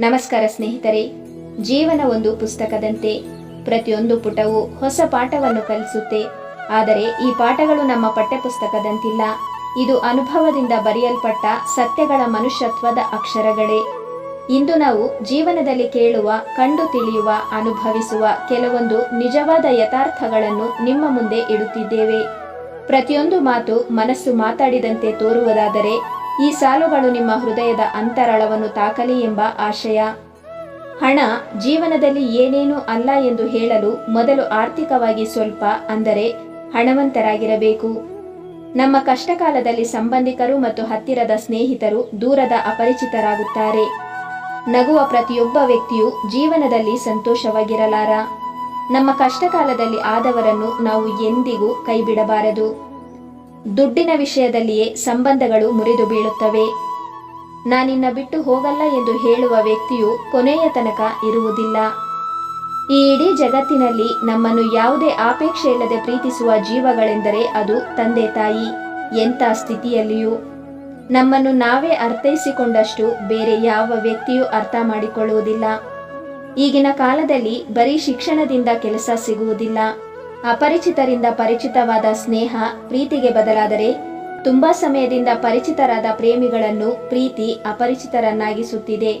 ನಮಸ್ಕಾರ ಸ್ನೇಹಿತರೆ. ಜೀವನ ಒಂದು ಪುಸ್ತಕದಂತೆ. ಪ್ರತಿಯೊಂದು ಪುಟವು ಹೊಸ ಪಾಠವನ್ನು ಕಲಿಸುತ್ತೆ. ಆದರೆ ಈ ಪಾಠಗಳು ನಮ್ಮ ಪಠ್ಯಪುಸ್ತಕದಂತಿಲ್ಲ. ಇದು ಅನುಭವದಿಂದ ಬರೆಯಲ್ಪಟ್ಟ ಸತ್ಯಗಳ ಮನುಷ್ಯತ್ವದ ಅಕ್ಷರಗಳೇ. ಇಂದು ನಾವು ಜೀವನದಲ್ಲಿ ಕೇಳುವ, ಕಂಡು ತಿಳಿಯುವ, ಅನುಭವಿಸುವ ಕೆಲವೊಂದು ನಿಜವಾದ ಯಥಾರ್ಥಗಳನ್ನು ನಿಮ್ಮ ಮುಂದೆ ಇಡುತ್ತಿದ್ದೇವೆ. ಪ್ರತಿಯೊಂದು ಮಾತು ಮನಸ್ಸು ಮಾತಾಡಿದಂತೆ ತೋರುವುದಾದರೆ ಈ ಸಾಲುಗಳು ನಿಮ್ಮ ಹೃದಯದ ಅಂತರಾಳವನ್ನು ತಾಕಲಿ ಎಂಬ ಆಶಯ. ಹಣ ಜೀವನದಲ್ಲಿ ಏನೇನೂ ಅಲ್ಲ ಎಂದು ಹೇಳಲು ಮೊದಲು ಆರ್ಥಿಕವಾಗಿ ಸ್ವಲ್ಪ ಅಂದರೆ ಹಣವಂತರಾಗಿರಬೇಕು. ನಮ್ಮ ಕಷ್ಟಕಾಲದಲ್ಲಿ ಸಂಬಂಧಿಕರು ಮತ್ತು ಹತ್ತಿರದ ಸ್ನೇಹಿತರು ದೂರದ ಅಪರಿಚಿತರಾಗುತ್ತಾರೆ. ನಗುವ ಪ್ರತಿಯೊಬ್ಬ ವ್ಯಕ್ತಿಯು ಜೀವನದಲ್ಲಿ ಸಂತೋಷವಾಗಿರಲಾರ. ನಮ್ಮ ಕಷ್ಟಕಾಲದಲ್ಲಿ ಆದವರನ್ನು ನಾವು ಎಂದಿಗೂ ಕೈಬಿಡಬಾರದು. ದುಡ್ಡಿನ ವಿಷಯದಲ್ಲಿಯೇ ಸಂಬಂಧಗಳು ಮುರಿದು ಬೀಳುತ್ತವೆ. ನಾನಿನ್ನ ಬಿಟ್ಟು ಹೋಗಲ್ಲ ಎಂದು ಹೇಳುವ ವ್ಯಕ್ತಿಯು ಕೊನೆಯ ತನಕ ಇರುವುದಿಲ್ಲ. ಈ ಇಡೀ ಜಗತ್ತಿನಲ್ಲಿ ನಮ್ಮನ್ನು ಯಾವುದೇ ಆಪೇಕ್ಷೆ ಇಲ್ಲದೆ ಪ್ರೀತಿಸುವ ಜೀವಗಳೆಂದರೆ ಅದು ತಂದೆ ತಾಯಿ, ಎಂಥ ಸ್ಥಿತಿಯಲ್ಲಿಯೂ. ನಮ್ಮನ್ನು ನಾವೇ ಅರ್ಥೈಸಿಕೊಂಡಷ್ಟು ಬೇರೆ ಯಾವ ವ್ಯಕ್ತಿಯೂ ಅರ್ಥ ಮಾಡಿಕೊಳ್ಳುವುದಿಲ್ಲ. ಈಗಿನ ಕಾಲದಲ್ಲಿ ಬರೀ ಶಿಕ್ಷಣದಿಂದ ಕೆಲಸ ಸಿಗುವುದಿಲ್ಲ. ಅಪರಿಚಿತರಿಂದ ಪರಿಚಿತವಾದ ಸ್ನೇಹ ಪ್ರೀತಿಗೆ ಬದಲಾದರೆ ತುಂಬಾ ಸಮಯದಿಂದ ಪರಿಚಿತರಾದ ಪ್ರೇಮಿಗಳನ್ನು ಪ್ರೀತಿ ಅಪರಿಚಿತರನ್ನಾಗಿಸುತ್ತಿದೆ.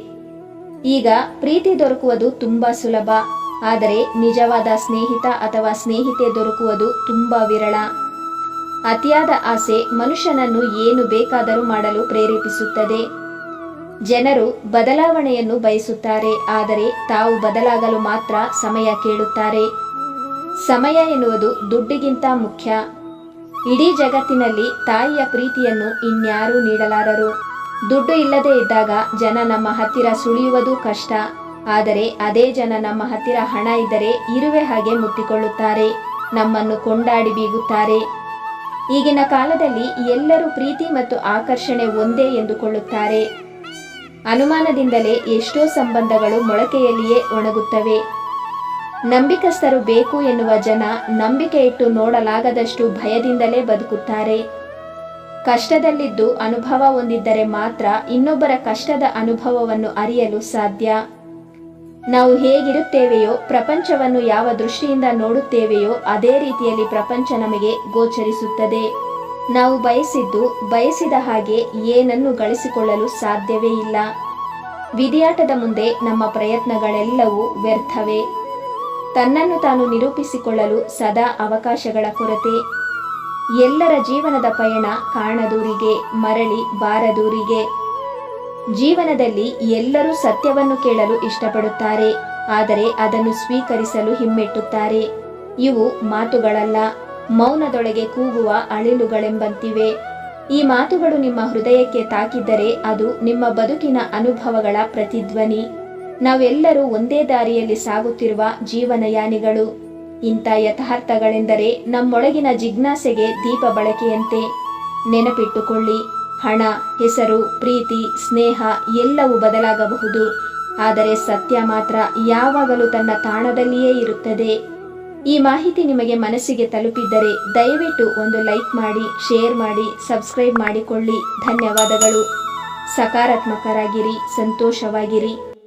ಈಗ ಪ್ರೀತಿ ದೊರಕುವುದು ತುಂಬಾ ಸುಲಭ, ಆದರೆ ನಿಜವಾದ ಸ್ನೇಹಿತ ಅಥವಾ ಸ್ನೇಹಿತೆ ದೊರಕುವುದು ತುಂಬಾ ವಿರಳ. ಅತಿಯಾದ ಆಸೆ ಮನುಷ್ಯನನ್ನು ಏನು ಬೇಕಾದರೂ ಮಾಡಲು ಪ್ರೇರೇಪಿಸುತ್ತದೆ. ಜನರು ಬದಲಾವಣೆಯನ್ನು ಬಯಸುತ್ತಾರೆ, ಆದರೆ ತಾವು ಬದಲಾಗಲು ಮಾತ್ರ ಸಮಯ ಕೇಳುತ್ತಾರೆ. ಸಮಯ ಎನ್ನುವುದು ದುಡ್ಡಿಗಿಂತ ಮುಖ್ಯ. ಇಡೀ ಜಗತ್ತಿನಲ್ಲಿ ತಾಯಿಯ ಪ್ರೀತಿಯನ್ನು ಇನ್ಯಾರೂ ನೀಡಲಾರರು. ದುಡ್ಡು ಇಲ್ಲದೆ ಇದ್ದಾಗ ಜನ ನಮ್ಮ ಹತ್ತಿರ ಸುಳಿಯುವುದು ಕಷ್ಟ. ಆದರೆ ಅದೇ ಜನ ನಮ್ಮ ಹತ್ತಿರ ಹಣ ಇದ್ದರೆ ಇರುವೆ ಹಾಗೆ ಮುತ್ತಿಕೊಳ್ಳುತ್ತಾರೆ ನಮ್ಮನ್ನು ಕೊಂಡಾಡಿ ಬೀಗುತ್ತಾರೆ. ಈಗಿನ ಕಾಲದಲ್ಲಿ ಎಲ್ಲರೂ ಪ್ರೀತಿ ಮತ್ತು ಆಕರ್ಷಣೆ ಒಂದೇ ಎಂದುಕೊಳ್ಳುತ್ತಾರೆ. ಅನುಮಾನದಿಂದಲೇ ಎಷ್ಟೋ ಸಂಬಂಧಗಳು ಮೊಳಕೆಯಲ್ಲಿಯೇ ಒಣಗುತ್ತವೆ. ನಂಬಿಕಸ್ಥರು ಬೇಕು ಎನ್ನುವ ಜನ ನಂಬಿಕೆ ಇಟ್ಟು ನೋಡಲಾಗದಷ್ಟು ಭಯದಿಂದಲೇ ಬದುಕುತ್ತಾರೆ. ಕಷ್ಟದಲ್ಲಿದ್ದು ಅನುಭವ ಹೊಂದಿದ್ದರೆ ಮಾತ್ರ ಇನ್ನೊಬ್ಬರ ಕಷ್ಟದ ಅನುಭವವನ್ನು ಅರಿಯಲು ಸಾಧ್ಯ. ನಾವು ಹೇಗಿರುತ್ತೇವೆಯೋ, ಪ್ರಪಂಚವನ್ನು ಯಾವ ದೃಷ್ಟಿಯಿಂದ ನೋಡುತ್ತೇವೆಯೋ, ಅದೇ ರೀತಿಯಲ್ಲಿ ಪ್ರಪಂಚ ನಮಗೆ ಗೋಚರಿಸುತ್ತದೆ. ನಾವು ಬಯಸಿದ್ದು, ಬಯಸಿದ ಹಾಗೆ ಏನನ್ನು ಗಳಿಸಿಕೊಳ್ಳಲು ಸಾಧ್ಯವೇ ಇಲ್ಲ. ವಿಧಿಯಾಟದ ಮುಂದೆ ನಮ್ಮ ಪ್ರಯತ್ನಗಳೆಲ್ಲವೂ ವ್ಯರ್ಥವೇ. ತನ್ನನ್ನು ತಾನು ನಿರೂಪಿಸಿಕೊಳ್ಳಲು ಸದಾ ಅವಕಾಶಗಳ ಕೊರತೆ. ಎಲ್ಲರ ಜೀವನದ ಪಯಣ ಕಾಣದೂರಿಗೆ, ಮರಳಿ ಬಾರದೂರಿಗೆ. ಜೀವನದಲ್ಲಿ ಎಲ್ಲರೂ ಸತ್ಯವನ್ನು ಕೇಳಲು ಇಷ್ಟಪಡುತ್ತಾರೆ, ಆದರೆ ಅದನ್ನು ಸ್ವೀಕರಿಸಲು ಹಿಮ್ಮೆಟ್ಟುತ್ತಾರೆ. ಇವು ಮಾತುಗಳಲ್ಲ, ಮೌನದೊಳಗೆ ಕೂಗುವ ಅಳಿಲುಗಳೆಂಬಂತಿವೆ. ಈ ಮಾತುಗಳು ನಿಮ್ಮ ಹೃದಯಕ್ಕೆ ತಾಕಿದ್ದರೆ ಅದು ನಿಮ್ಮ ಬದುಕಿನ ಅನುಭವಗಳ ಪ್ರತಿಧ್ವನಿ. ನಾವೆಲ್ಲರೂ ಒಂದೇ ದಾರಿಯಲ್ಲಿ ಸಾಗುತ್ತಿರುವ ಜೀವನಯಾನಿಗಳು. ಇಂಥ ಯಥಾರ್ಥಗಳೆಂದರೆ ನಮ್ಮೊಳಗಿನ ಜಿಜ್ಞಾಸೆಗೆ ದೀಪ ಬಳಕೆಯಂತೆ. ನೆನಪಿಟ್ಟುಕೊಳ್ಳಿ, ಹಣ, ಹೆಸರು, ಪ್ರೀತಿ, ಸ್ನೇಹ ಎಲ್ಲವೂ ಬದಲಾಗಬಹುದು. ಆದರೆ ಸತ್ಯ ಮಾತ್ರ ಯಾವಾಗಲೂ ತನ್ನ ತಾಣದಲ್ಲಿಯೇ ಇರುತ್ತದೆ. ಈ ಮಾಹಿತಿ ನಿಮಗೆ ಮನಸ್ಸಿಗೆ ತಲುಪಿದ್ದರೆ ದಯವಿಟ್ಟು ಒಂದು ಲೈಕ್ ಮಾಡಿ, ಶೇರ್ ಮಾಡಿ, ಸಬ್ಸ್ಕ್ರೈಬ್ ಮಾಡಿಕೊಳ್ಳಿ. ಧನ್ಯವಾದಗಳು. ಸಕಾರಾತ್ಮಕರಾಗಿರಿ, ಸಂತೋಷವಾಗಿರಿ.